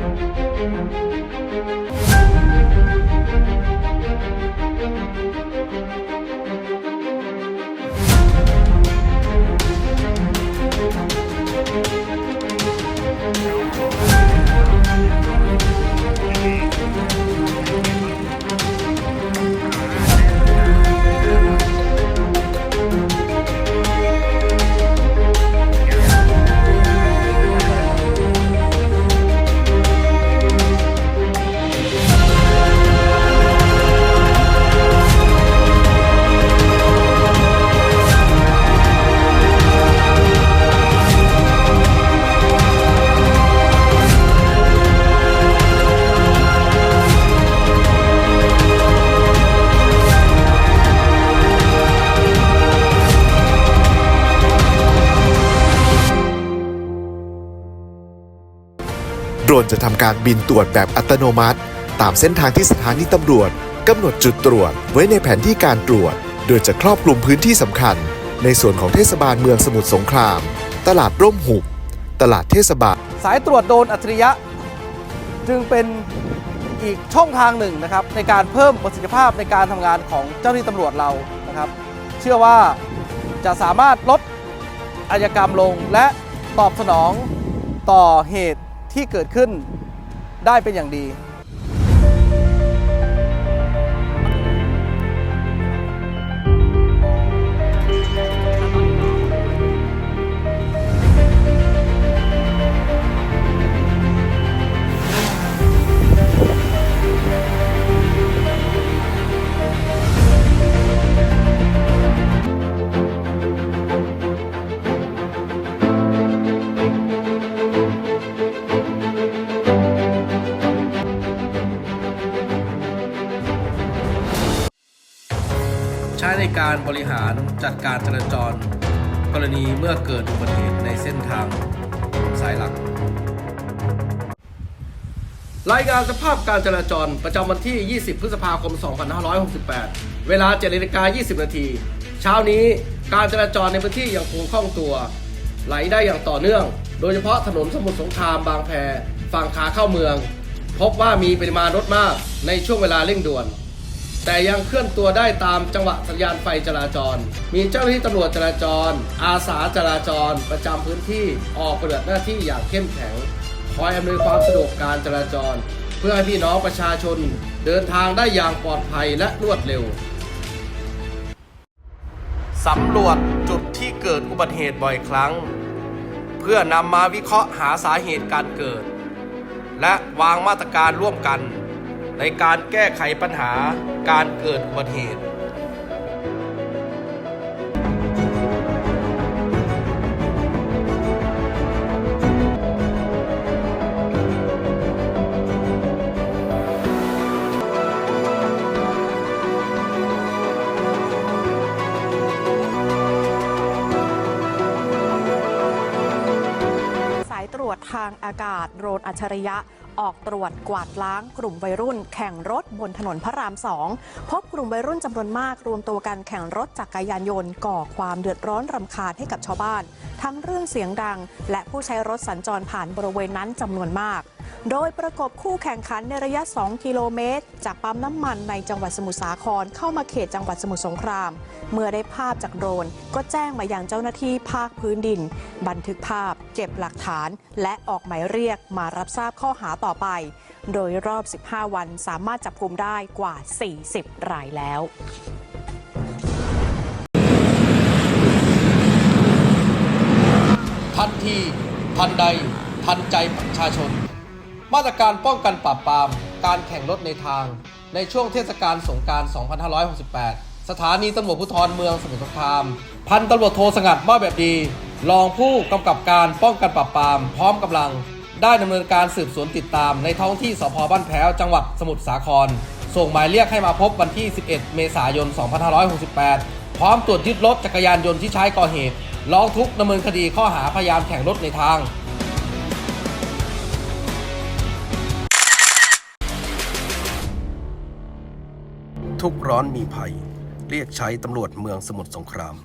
โจะทำการบินตรวจแบบอัตโนมัติ ตามเส้นทางที่สถานีตำรวจกำหนดจุดตรวจไว้ในแผนที่การตรวจ โดยจะครอบคลุมพื้นที่สำคัญ ในส่วนของเทศบาลเมืองสมุทรสงคราม ตลาดร่มหุบ ตลาดเทศบาล สายตรวจโดรนอัจฉริยะ จึงเป็นอีกช่องทางหนึ่งนะครับ ในการเพิ่มประสิทธิภาพในการทำงานของเจ้าหน้าที่ตำรวจเรานะครับ เชื่อว่าจะสามารถลดอาชญากรรมลงและตอบสนองต่อเหตุ ที่เกิดขึ้นได้เป็นอย่างดี การบริหารจัดการจราจร กรณีเมื่อเกิดอุบัติเหตุในเส้นทางสายหลัก รายงานสภาพการจราจรประจำวันที่ 20 พฤษภาคม 2568 เวลา7นาฬิกา20 นาที เช้านี้การจราจรในพื้นที่ยังคงคล่องตัว ไหลได้อย่างต่อเนื่อง โดยเฉพาะถนนสมุทรสงครามบางแพฝั่งขาเข้าเมือง พบว่ามีปริมาณรถมากในช่วงเวลาเร่งด่วน แต่ยังเคลื่อนตัวได้ตามจังหวะสัญญาณไฟจราจร มีเจ้าหน้าที่ตำรวจจราจร อาสาจราจร ประจำพื้นที่ออกปฏิบัติหน้าที่อย่างเข้มแข็ง คอยอำนวยความสะดวกการจราจร เพื่อให้พี่น้องประชาชน เดินทางได้อย่างปลอดภัยและรวดเร็วสำรวจจุดที่เกิดอุบัติเหตุบ่อยครั้ง เพื่อนำมาวิเคราะห์หาสาเหตุการเกิด และวางมาตรการร่วมกัน ในการแก้ไขปัญหาการเกิดอุบัติเหตุสายตรวจทางอากาศโดรนอัจฉริยะ ออกตรวจกวาดล้างกลุ่มวัยรุ่น แข่งรถบนถนนพระรามสองพบกลุ่มวัยรุ่นจำนวนมากรวมตัวกันแข่งรถจักรยานยนต์ก่อความเดือดร้อนรำคาญให้กับชาวบ้าน ทั้งเรื่องเสียงดัง และผู้ใช้รถสัญจรผ่านบริเวณนั้นจำนวนมาก โดยประกบคู่แข่งขันในระยะ 2 กิโลเมตร จากปั๊มน้ำมันในจังหวัดสมุทรสาครเข้ามาเขตจังหวัดสมุทรสงคราม เมื่อได้ภาพจากโดรน ก็แจ้งมายังเจ้าหน้าที่ภาคพื้นดิน บันทึกภาพ เก็บหลักฐาน และออกหมายเรียกมารับทราบข้อหาต่อไป โดยรอบ 15 วันสามารถจับกุมได้กว่า 40 รายแล้วทันทีทันใดทันใจประชาชน มาตรการป้องกันปราบปราม การแข่งรถในทาง ในช่วงเทศกาลสงการ 2568 สถานีตำรวจภูธรเมืองสมุทรสงคราม พันตำรวจโทสงัดมาแบบดี รองผู้กำกับการป้องกันปราบปราม พร้อมกำลัง ได้ดำเนินการสืบสวนติดตาม ในท้องที่สพบ้านแพ้วจังหวัดสมุทรสาคร ส่งหมายเรียกให้มาพบวันที่ 11 เมษายน 2568 พร้อมตรวจยึดรถจักรยานยนต์ที่ใช้ก่อเหตุร้องทุกข์ดำเนินคดีข้อหาพยายามแข่งรถในทาง ทุกร้อนมีภัย เรียกใช้ตำรวจเมืองสมุทรสงคราม